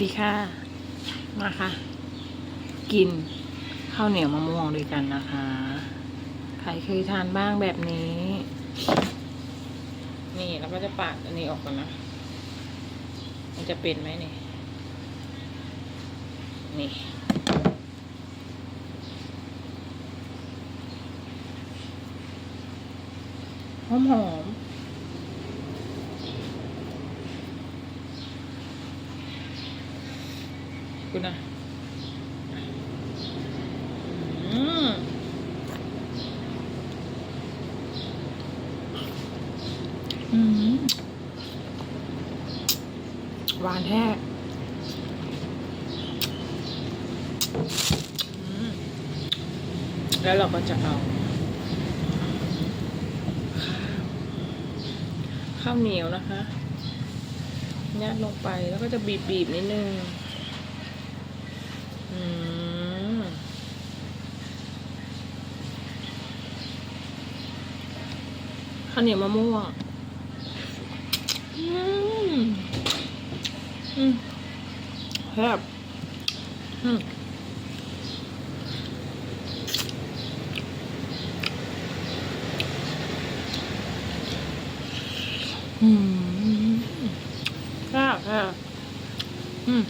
ดีค่ะ มาค่ะ กินข้าวเหนียวมะม่วงด้วยกันนะคะ ใครเคยทานบ้างแบบนี้ นี่เราก็จะปาดอันนี้ออกก่อนนะ มันจะเป็นไหมนี่ นี่หอมหอม ๆคุณนะอืมอืมหวานแท้อืมแล้วเราก็จะเอา ข้าวเหนียวนะคะยัดลงไปแล้วก็จะบีบบีบๆนิดนึง อืม ข้าวเหนียวมะม่วงอืมอืมแซ่บอืมอืมแซ่บแซ่บอืม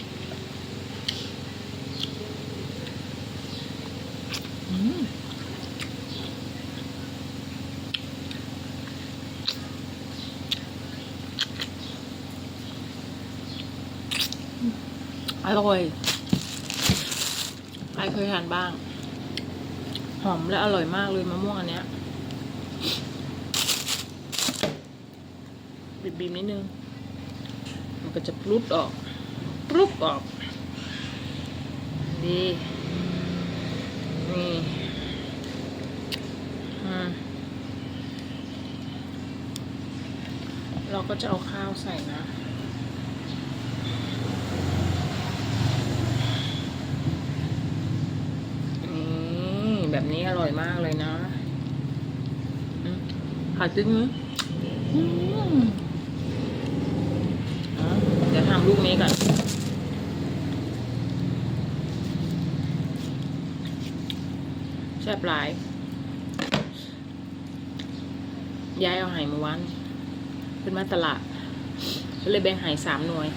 อร่อยใครเคยทานบ้าง หอมและอร่อยมากเลยมะม่วงอันเนี้ยบีบๆนิดนึง มันก็จะปลุดออกปลุกออก ดี นี่เราก็จะเอาข้าวใส่นะ นี่ แบบนี้อร่อยมากเลยนะผัดจิ้งนะเดี๋ยวทำลูกนี้ก่อนแซ่บหลายย้ายเอาไห่มาวันขึ้นมาตลาดก็เลยแบ่งไห่สามหน่วย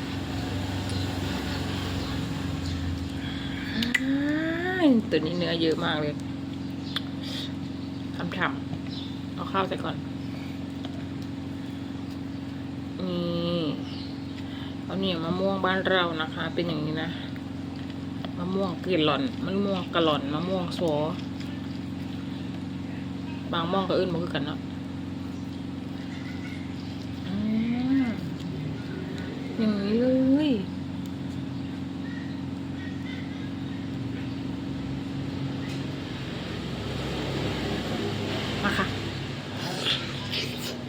ตัวนี้เนื้อเยอะมากเลย ทำทำเอาข้าวใส่ก่อน นี่ข้าวเหนียวมะม่วงบ้านเรานะคะ เป็นอย่างนี้นะ มะม่วงกลิ่นหล่อนมะม่วงกะหล่อนมะม่วงโซบางม่วงก็อื่นมาคือกันเนาะอืมอย่างนี้เลยมาค่ะ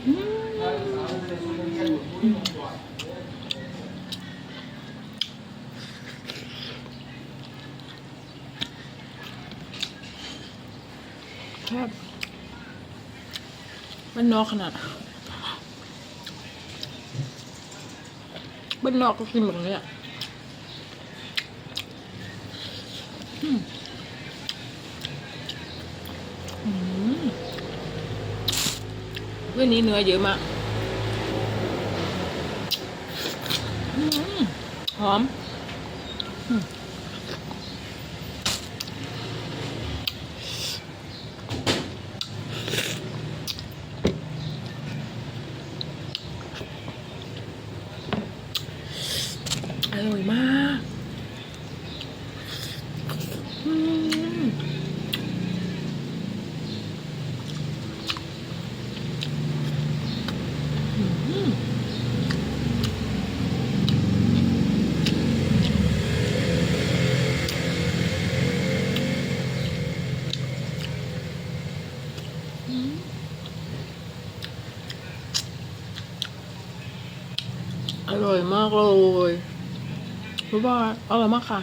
อืม แคบมันนอกขนาดบ้านนอกก็กินแบบนี้อะอืมอืมเรื่องนี้เนื้อเยอะมากอืม หอมอร่อยมาก ร่อยมากเลยรู้ป่ะอร่อยมากค่ะ